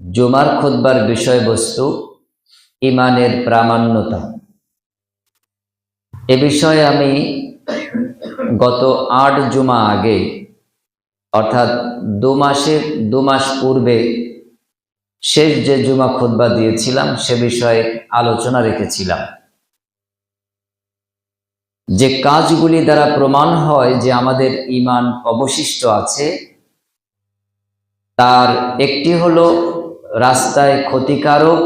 জুমার খুদ্বার বিষয়বস্তু, ইমানের প্রামাণ্যতা। এ বিষয়ে আমি গত আট জুমা আগে, অর্থাৎ দু মাসে, দু মাস পূর্বে শেষ যে জুমা খুদ্া দিয়েছিলাম, সে বিষয়ে আলোচনা রেখেছিলাম। যে কাজগুলি দ্বারা প্রমাণ হয় যে আমাদের ইমান অবশিষ্ট আছে, তার একটি হলো রাস্তায় ক্ষতিকারক,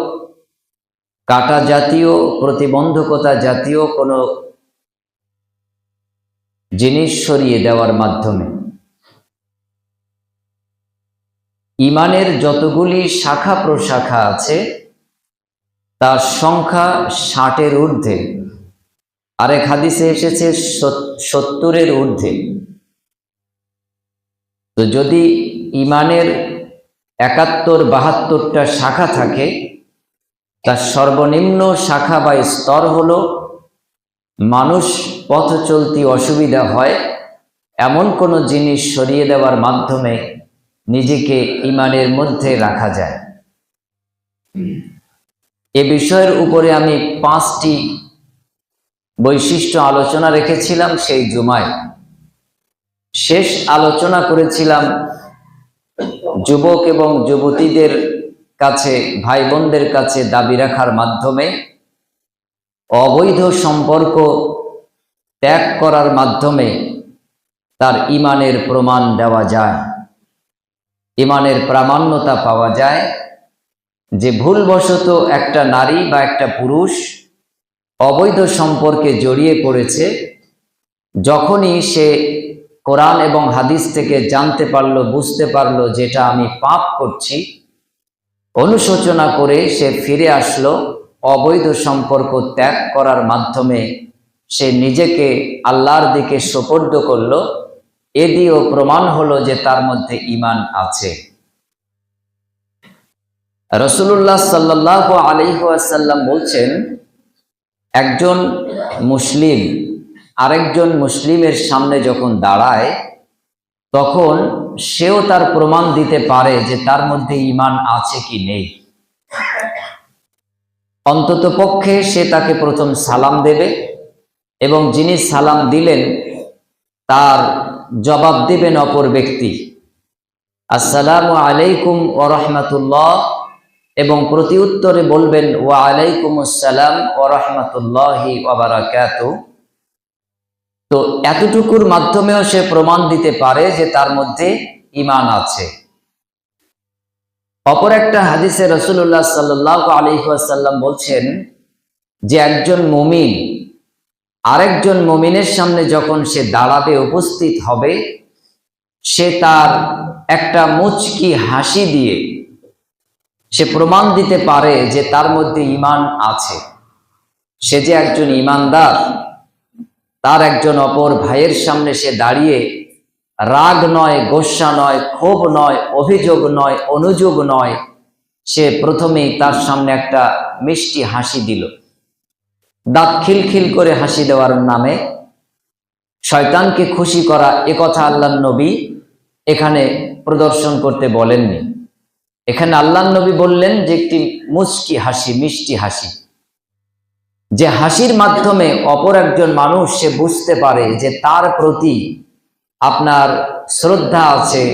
কাটা জাতীয়, প্রতিবন্ধকতা জাতীয় কোনো জিনিস সরিয়ে দেওয়ার মাধ্যমে। ইমানের যতগুলি শাখা প্রশাখা আছে, তার সংখ্যা ষাটের ঊর্ধ্বে। আরেক হাদিসে এসেছে সত্তরের ঊর্ধ্বে। তো যদি ইমানের একাত্তর বাহাত্তরটা শাখা থাকে, তার সর্বনিম্ন শাখা বা স্তর হলো, মানুষ পথ চলতি অসুবিধা হয়, এমন কোনো জিনিস সরিয়ে দেওয়ার মাধ্যমে নিজেকে ইমানের মধ্যে রাখা যায়। এ বিষয়ের উপরে আমি পাঁচটি বৈশিষ্ট্য আলোচনা রেখেছিলাম সেই জুমায়। শেষ আলোচনা করেছিলাম যুবক এবং যুবতীদের কাছে ভাই বোনদের কাছে দাবি রাখার মাধ্যমে অবৈধ সম্পর্ক ত্যাগ করার মাধ্যমে তার ইমানের প্রমাণ দেওয়া যায়। ইমানের প্রামাণ্যতা পাওয়া যায় যে ভুলবশত একটা নারী বা একটা পুরুষ অবৈধ সম্পর্কে জড়িয়ে পড়েছে, যখনই সে কোরআন এবং হাদিস থেকে জানতে পারল, বুঝতে পারল যেটা আমি পাপ করছি। অনুশোচনা করে সে ফিরে আসলো, অবৈধ সম্পর্ক ত্যাগ করার মাধ্যমে। সে নিজেকে আল্লাহর দিকে সোপর্দ করল। এ দিয়েও প্রমাণ হলো যে তার মধ্যে ইমান আছে। রসুল্লাহ সাল্লাহ আলিহাসাল্লাম বলছেন, একজন মুসলিম আরেকজন মুসলিমের সামনে যখন দাঁড়ায়, তখন সেও তার প্রমাণ দিতে পারে যে তার মধ্যে ইমান আছে কি নেই। অন্তত পক্ষে সে তাকে প্রথম সালাম দেবে এবং যিনি সালাম দিলেন, তার জবাব দেবেন অপর ব্যক্তি, আসসালামু আলাইকুম ও রহমতুল্লাহ এবং প্রতি উত্তরে বলবেন, ওয়া আলাইকুম আসসালাম ও রহমতুল্লাহি ওবরাকাত তো এতটুকুর মাধ্যমেও সে প্রমাণ দিতে পারে যে তার মধ্যে ইমান আছে। অপর একটা হাদিসে রসুল্লাহ সাল্লাহ আলহাসাল্লাম বলছেন যে একজন মমিন আরেকজন মমিনের সামনে যখন সে দাঁড়াবে, উপস্থিত হবে, সে তার একটা মুচকি হাসি দিয়ে সে প্রমাণ দিতে পারে যে তার মধ্যে ইমান আছে। সে যে একজন ইমানদার তার একজন অপর ভাইয়ের সামনে সে দাঁড়িয়ে, রাগ নয়, গোসা নয়, ক্ষোভ নয়, অভিযোগ নয়, অনুযোগ নয়, সে প্রথমেই তার সামনে একটা মিষ্টি হাসি দিল। দাঁত খিলখিল করে হাসি দেওয়ার নামে, শয়তানকে খুশি করা এ কথা আল্লাহ নবী এখানে প্রদর্শন করতে বলেননি। এখানে আল্লাহ নবী বললেন যে একটি মুচকি হাসি, মিষ্টি হাসি। যে হাসির মাধ্যমে অপর একজন মানুষ, সে বুঝতে পারে যে তার প্রতি আপনার শ্রদ্ধা আছে,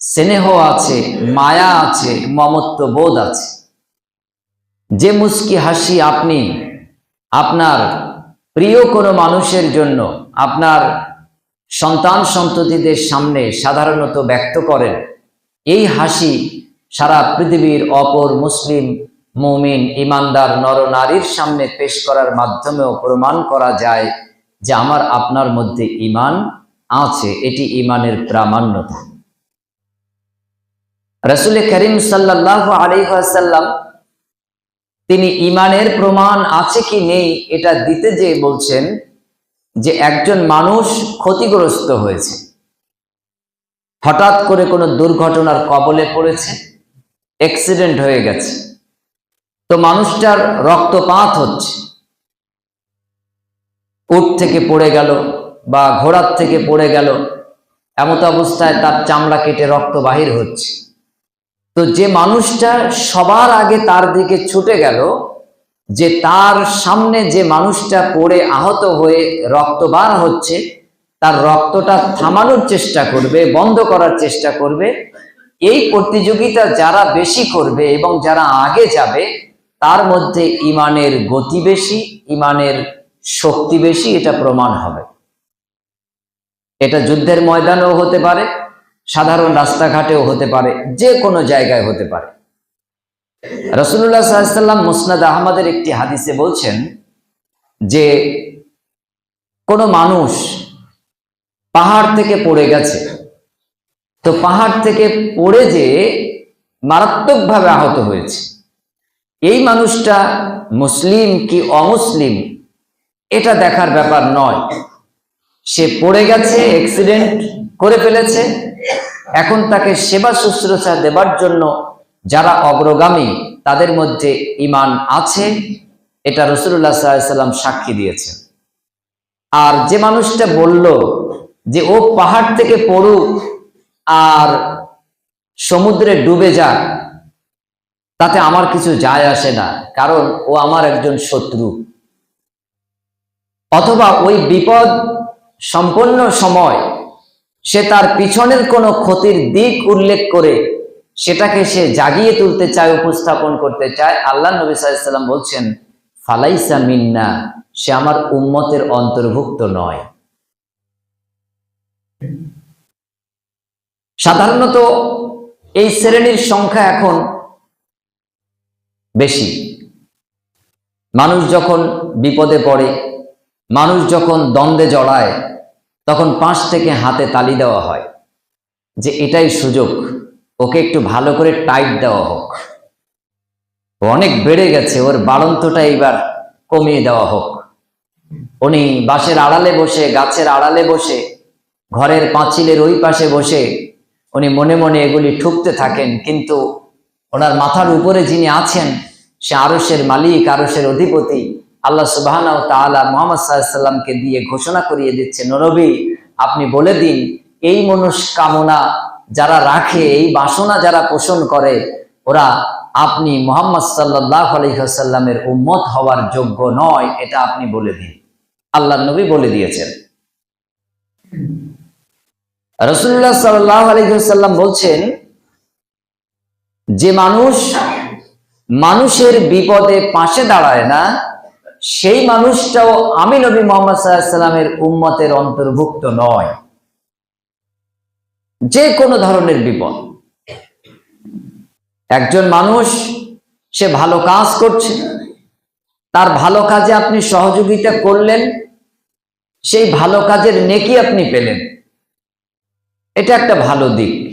স্নেহ আছে, মায়া আছে, মমত্ব বোধ আছে। যে মুস্কি হাসি আপনি আপনার প্রিয় কোনো মানুষের জন্য, আপনার সন্তান সন্ততিদের সামনে সাধারণত ব্যক্ত করেন, এই হাসি সারা পৃথিবীর অপর মুসলিম মৌমিন ইমানদার নরনারীর সামনে পেশ করার মাধ্যমেও প্রমাণ করা যায় যে আমার আপনার মধ্যে ইমান আছে, এটি ইমানের প্রামাণ্যতা। রসুল করিম সাল্লাহ আলিহাসাল্লাম তিনি ইমানের প্রমাণ আছে কি নেই, এটা দিতে যে বলছেন যে একজন মানুষ ক্ষতিগ্রস্ত হয়েছে। হঠাৎ করে কোনো দুর্ঘটনার কবলে পড়েছে, অ্যাক্সিডেন্ট হয়ে গেছে। তো মানুষটার রক্তপাত হচ্ছে। উট থেকে পড়ে গেল বা ঘোড়ার থেকে পড়ে গেল, এমত অবস্থায় তার চামড়া কেটে রক্ত বাহির হচ্ছে। তো যে মানুষটা সবার আগে তার দিকে ছুটে গেল, যে তার সামনে যে মানুষটা পড়ে আহত হয়ে রক্তবার হচ্ছে, তার রক্তটা থামানোর চেষ্টা করবে, বন্ধ করার চেষ্টা করবে। এই প্রতিযোগিতা যারা বেশি করবে এবং যারা আগে যাবে তার মধ্যে ইমানের গতি বেশি, ইমানের শক্তি বেশি, এটা প্রমাণ হবে। এটা যুদ্ধের ময়দানেও হতে পারে, সাধারণ রাস্তাঘাটেও হতে পারে, যে কোনো জায়গায় হতে পারে। রসুল্লাহ সাল্লাম মুসনাদ আহমদের একটি হাদিসে বলছেন যে, কোনো মানুষ পাহাড় থেকে পড়ে গেছে। তো পাহাড় থেকে পড়ে যে মারাত্মকভাবে আহত হয়েছে। এই মানুষটা মুসলিম কি অমুসলিম? এটা দেখার ব্যাপার নয়। সে পড়ে গেছে অ্যাক্সিডেন্ট করে ফেলেছে। এখন তাকে সেবা শুশ্রূষা দেবার জন্য যারা অগ্রগামী, তাদের মধ্যে ইমান আছে, এটা রসুল্লাহ সাল্লাম সাক্ষী দিয়েছে। আর যে মানুষটা বলল যে ও পাহাড় থেকে পড়ুক আর সমুদ্রে ডুবে যাক তাতে আমার কিছু যায় আসে না, কারণ ও আমার একজন শত্রু। অথবা ওই বিপদ সম্পন্ন সময় সে তার পিছনের কোনো ক্ষতির দিক উল্লেখ করে সেটাকে সে জাগিয়ে তুলতে চায়, উপস্থাপন করতে চায়। আল্লাহ নবী সাল্লাম বলছেন, ফালাইসা মিন্না সে আমার উম্মতের অন্তর্ভুক্ত নয়। সাধারণত এই শ্রেণির সংখ্যা এখন বেশি। মানুষ যখন বিপদে পড়ে, মানুষ যখন দ্বন্দ্বে জড়ায়, তখন পাশ থেকে হাতে তালি দেওয়া হয় যে এটাই সুযোগ, ওকে একটু ভালো করে টাইট দেওয়া হোক। অনেক বেড়ে গেছে, ওর বাড়ন্তটা এইবার কমিয়ে দেওয়া হোক। উনি বাঁশের আড়ালে বসে, গাছের আড়ালে বসে, ঘরের পাঁচিলের ওই পাশে বসে, উনি মনে মনে এগুলি ঠুকতে থাকেন, কিন্তু ওনার মাথার উপরে যিনি আছেন, সে আরসের মালিক আরসের অধিপতি। আল্লাহ সুবাহ তালা মোহাম্মদ সাল্লামকে দিয়ে ঘোষণা করিয়ে দিচ্ছে নরবী আপনি বলে দিন, এই মনস্কামনা যারা রাখে, এই বাসনা যারা পোষণ করে, ওরা আপনি মোহাম্মদ সাল্লাহ আলহিহাসাল্লামের উম্মত হওয়ার যোগ্য নয়, এটা আপনি বলে দিন। আল্লাহ নবী বলে দিয়েছেন। রসুল্লাহ সাল্লাহ আলহিহাসাল্লাম বলছেন যে মানুষ মানুষের বিপদে পাশে দাঁড়ায় না, সেই মানুষটাও আমি নবী মোহাম্মদ সাল্লামের উম্মতের অন্তর্ভুক্ত নয়। যে কোনো ধরনের বিপদ। একজন মানুষ, সে ভালো কাজ করছে, তার ভালো কাজে আপনি সহযোগিতা করলেন, সেই ভালো কাজের নেকি আপনি পেলেন। এটা একটা ভালো দিক।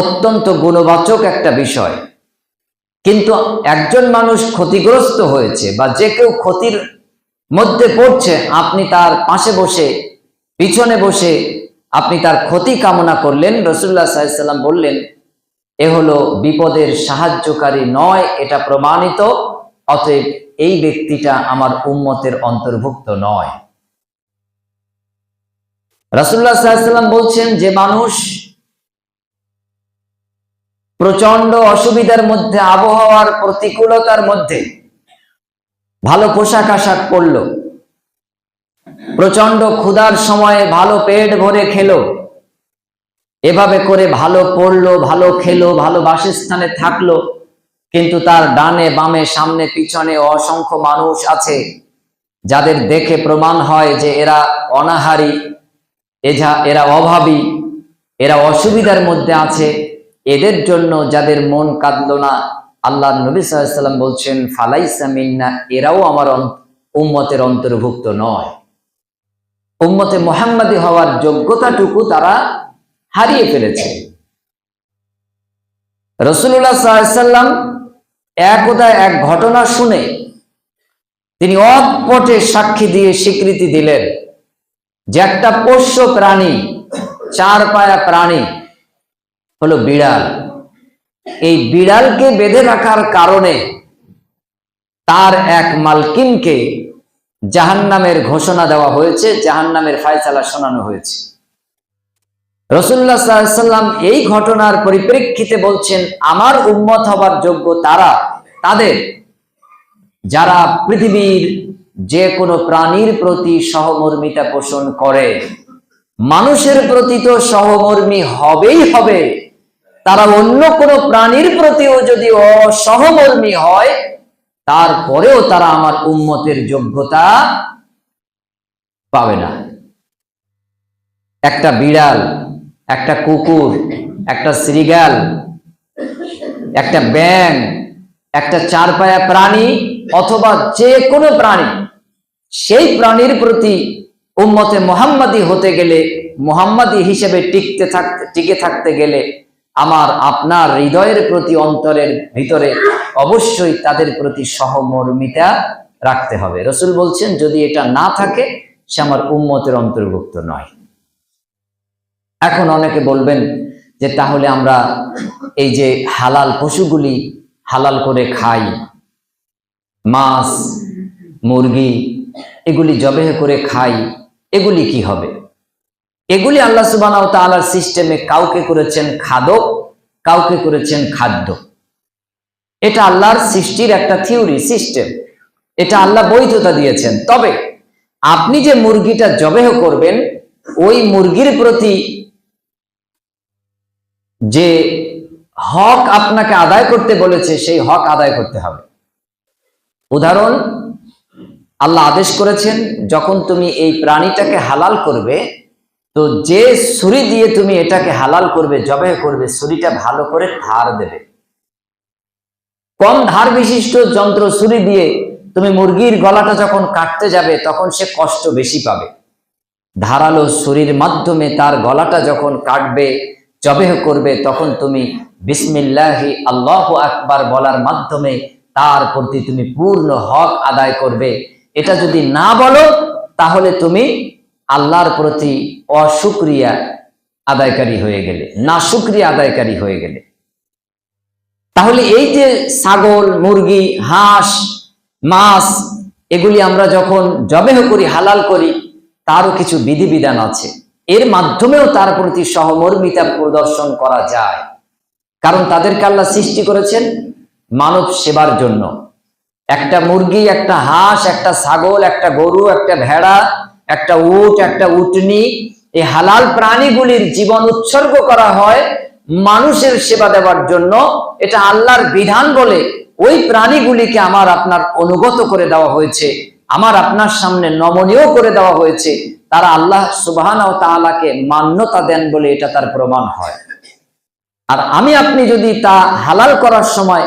অত্যন্ত গুণবাচক একটা বিষয়। কিন্তু একজন মানুষ ক্ষতিগ্রস্ত হয়েছে বা যে কেউ ক্ষতির মধ্যে পড়ছে, আপনি তার পাশে বসে, পিছনে বসে আপনি তার ক্ষতি কামনা করলেন রসুল্লাহ সাল্লাম বললেন, এ হলো বিপদের সাহায্যকারী নয়, এটা প্রমাণিত, অতএব এই ব্যক্তিটা আমার উম্মতের অন্তর্ভুক্ত নয়। রসুল্লাহ সাল্লাম বলছেন, যে মানুষ প্রচণ্ড অসুবিধার মধ্যে, আবহাওয়ার প্রতিকূলতার মধ্যে ভালো পোশাক আশাক পরল। প্রচণ্ড ক্ষুধার সময়ে ভালো পেট ভরে খেলো। এভাবে করে ভালো পড়ল, ভালো খেলো, ভালো বাসস্থানে থাকল। কিন্তু তার ডানে, বামে, সামনে, পিছনে অসংখ্য মানুষ আছে যাদের দেখে প্রমাণ হয় যে এরা অনাহারী এরা অভাবী, এরা অসুবিধার মধ্যে আছে। এদের জন্য যাদের মন কাঁদল না, আল্লাহ নবী সাল্লাম বলছেন, ফালাইসা মিন্না, এরাও আমার উম্মতের অন্তর্ভুক্ত নয়। উম্মতে মোহাম্মদী হওয়ার যোগ্যতাটুকু তারা হারিয়ে ফেলেছে। রসুল্লাহ সাল্লাম একদা এক ঘটনা শুনে তিনি অৎপটে সাক্ষী দিয়ে স্বীকৃতি দিলেন যে একটা পোষ্য প্রাণী, চার পায়া প্রাণী হলো বিড়াল। এই বিড়ালকে বেঁধে রাখার কারণে তার এক মালকিনকে জাহান্নামের ঘোষণা দেওয়া হয়েছে, জাহান্নামের ফায়সালা শোনানো হয়েছে। রসুল্লাহ সাল্লাম এই ঘটনার পরিপ্রেক্ষিতে বলছেন, আমার উম্মত হবার যোগ্য তারা, তাদের, যারা পৃথিবীর যে কোনো প্রাণীর প্রতি সহমর্মিতা পোষণ করে, মানুষের প্রতি তো সহমর্মী হবেই হবে। তারা অন্য কোনো প্রাণীর প্রতিও যদি অসহমর্মী হয়, তারপরেও তারা আমার উম্মতের যোগ্যতা পাবে না। একটা বিড়াল, একটা কুকুর, একটা শ্রীগাল একটা ব্যাং একটা চারপায়া প্রাণী অথবা যে কোনো প্রাণী, সেই প্রাণীর প্রতি উম্মতে মোহাম্মদী হতে গেলে, মোহাম্মদী হিসেবে টিকতে থাকতে টিকে থাকতে গেলে আমার আপনার হৃদয়ের প্রতি অন্তরের ভিতরে অবশ্যই তাদের প্রতি সহমর্মিতা রাখতে হবে। রসুল বলছেন, যদি এটা না থাকে, সে আমার উম্মতের অন্তর্ভুক্ত নয়। এখন অনেকে বলবেন যে, তাহলে আমরা এই যে হালাল পশুগুলি হালাল করে খাই, মাছ, মুরগি, এগুলি জবেহ করে খাই, এগুলি কি হবে? এগুলি আল্লাহ সুবাহ তালার সিস্টেমে কাউকে করেছেন খাদক, কাউকে করেছেন খাদ্য। এটা আল্লাহর সৃষ্টির একটা থিওরি সিস্টেম এটা আল্লাহ বৈধতা দিয়েছেন। তবে আপনি যে মুরগিটা জবেহ করবেন, ওই মুরগির প্রতি যে হক আপনাকে আদায় করতে বলেছে, সেই হক আদায় করতে হবে। উদাহরণ, আল্লাহ আদেশ করেছেন, যখন তুমি এই প্রাণীটাকে হালাল করবে তো যে ছুরি দিয়ে তুমি এটাকে হালাল করবে জবে করবে, ছুরিটা ভালো করে ধার দেবে। কম ধার বিশিষ্ট যন্ত্র ছুরি দিয়ে তুমি মুরগির গলাটা যখন কাটতে যাবে, তখন সে কষ্ট বেশি পাবে। ধারালো ছুরির মাধ্যমে তার গলাটা যখন কাটবে জবেহ করবে, তখন তুমি বিসমিল্লাহি আল্লাহ আকবার বলার মাধ্যমে তার প্রতি তুমি পূর্ণ হক আদায় করবে। এটা যদি না বলো, তাহলে তুমি আল্লাহর প্রতি অসুক্রিয়া আদায়কারী হয়ে গেলে না সুক্রিয়া আদায়কারী হয়ে গেলে। তাহলে এই যে ছাগল, মুরগি, হাঁস, মাছ, এগুলি আমরা যখন জবেহ করি, হালাল করি, তারও কিছু বিধিবিধান আছে। এর মাধ্যমেও তার প্রতি সহমর্মিতা প্রদর্শন করা যায়। কারণ তাদেরকে আল্লাহ সৃষ্টি করেছেন মানব সেবার জন্য। একটা মুরগি, একটা হাঁস, একটা ছাগল, একটা গরু, একটা ভেড়া একটা উট, একটা উটনি এই হালাল প্রাণীগুলির জীবন উৎসর্গ করা হয় মানুষের সেবা দেওয়ার জন্য। এটা আল্লাহর বিধান বলে ওই প্রাণীগুলিকে আমার আপনার অনুগত করে দেওয়া হয়েছে, আমার আপনার সামনে নমনীয় করে দেওয়া হয়েছে। তারা আল্লাহ সুবাহান ও তালাকে মান্যতা দেন বলে এটা তার প্রমাণ হয়। আর আমি আপনি যদি তা হালাল করার সময়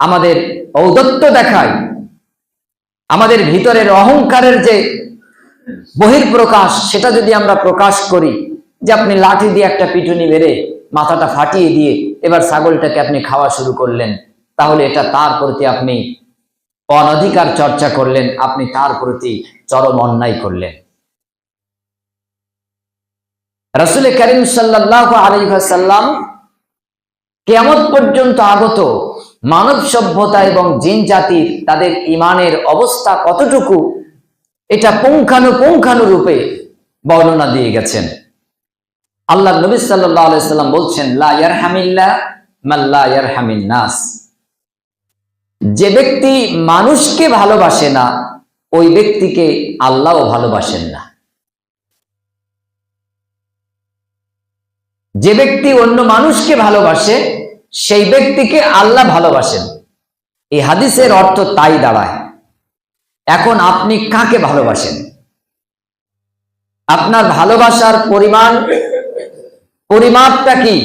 আমাদের ঔদত্ত দেখাই, আমাদের ভিতরের অহংকারের যে বহির প্রকাশ সেটা যদি আমরা প্রকাশ করি, যে আপনি লাঠি দিয়ে একটা পিটুনি মেরে মাথাটা ফাটিয়ে দিয়ে এবার ছাগলটাকে আপনি খাওয়া শুরু করলেন, তাহলে এটা তার প্রতি আপনি অনধিকার চর্চা করলেন, আপনি তার প্রতি চরম অন্যায় করলেন। রসুল করিম সাল্লাহ আলহাসাল্লাম কেমন পর্যন্ত আগত মানব সভ্যতা এবং জিন জাতির তাদের ইমানের অবস্থা কতটুকু এটা পুঙ্খানু রূপে বর্ণনা দিয়ে গেছেন। আল্লাহ নবী আলাইসাল্লাম বলছেন নাস। যে ব্যক্তি মানুষকে ভালোবাসে না, ওই ব্যক্তিকে আল্লাহও ভালোবাসেন না। যে ব্যক্তি অন্য মানুষকে ভালোবাসে, সেই ব্যক্তিকে আল্লাহ ভালোবাসেন। এই হাদিসের অর্থ তাই দাঁড়ায়। এখন আপনি কাকে ভালোবাসেন? আপনার ভালোবাসার পরিমাণ, পরিমাপটা কি?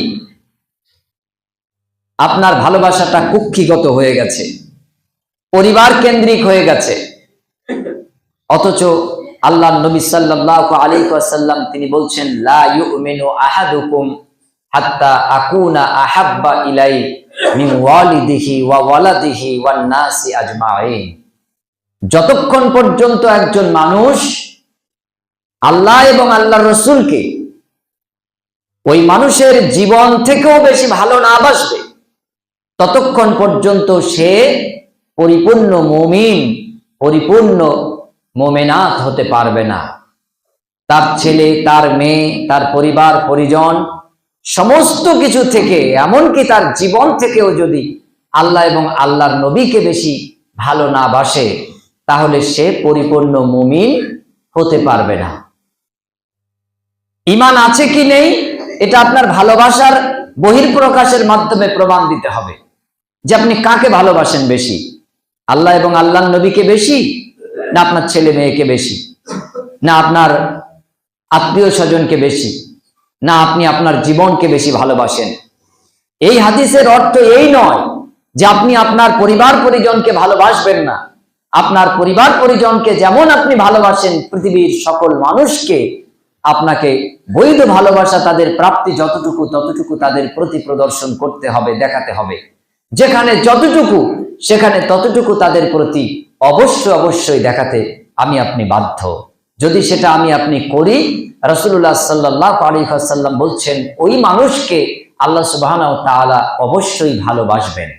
আপনার ভালোবাসাটা কুক্ষিগত হয়ে গেছে, পরিবার কেন্দ্রিক হয়ে গেছে। অথচ আল্লাহ নবী সাল্লাহ আলী সাল্লাম তিনি বলছেন, লা ইউমিনু আহাদুকুম হাত্তা আকুনা আহাব্বা ইলাই মিন ওয়ালিদিহি ওয়া ওয়ালাদিহি ওয়ান নাসি আজমাইন। যতক্ষণ পর্যন্ত একজন মানুষ আল্লাহ এবং আল্লাহ রসুলকে ওই মানুষের জীবন থেকেও বেশি ভালো না বাসবে, ততক্ষণ পর্যন্ত সে পরিপূর্ণ মমিন, পরিপূর্ণ মোমেনাথ হতে পারবে না। তার ছেলে, তার মেয়ে, তার পরিবার, পরিজন, সমস্ত কিছু থেকে, এমনকি তার জীবন থেকেও যদি আল্লাহ এবং আল্লাহর নবীকে বেশি ভালো না বাসে তাহলে সে পরিপূর্ণ মুমিন হতে পারবে না। ইমান আছে কি নেই? এটা আপনার ভালোবাসার বহির্প্রকাশের মাধ্যমে প্রমাণ দিতে হবে যে আপনি কাকে ভালোবাসেন বেশি? আল্লাহ এবং আল্লাহর নবীকে বেশি না আপনার ছেলে মেয়েকে বেশি? না আপনার আত্মীয় স্বজনকে বেশি? না আপনি আপনার জীবনকে বেশি ভালোবাসেন? এই হাদিসের অর্থ এই নয় যে আপনি আপনার পরিবার পরিজনকে ভালোবাসবেন না। আপনার পরিবার পরিজনকে যেমন আপনি ভালোবাসেন পৃথিবীর সকল মানুষকে, আপনাকে বৈধ ভালোবাসা তাদের প্রাপ্তি যতটুকু, ততটুকু তাদের প্রতি প্রদর্শন করতে হবে, দেখাতে হবে। যেখানে যতটুকু, সেখানে ততটুকু তাদের প্রতি অবশ্যই অবশ্যই দেখাতে আমি আপনি বাধ্য। যদি সেটা আমি আপনি করি রসুল্লাহ সাল্লাহ আলী সাল্লাম বলছেন, ওই মানুষকে আল্লাহ সুবাহ অবশ্যই ভালোবাসবেন।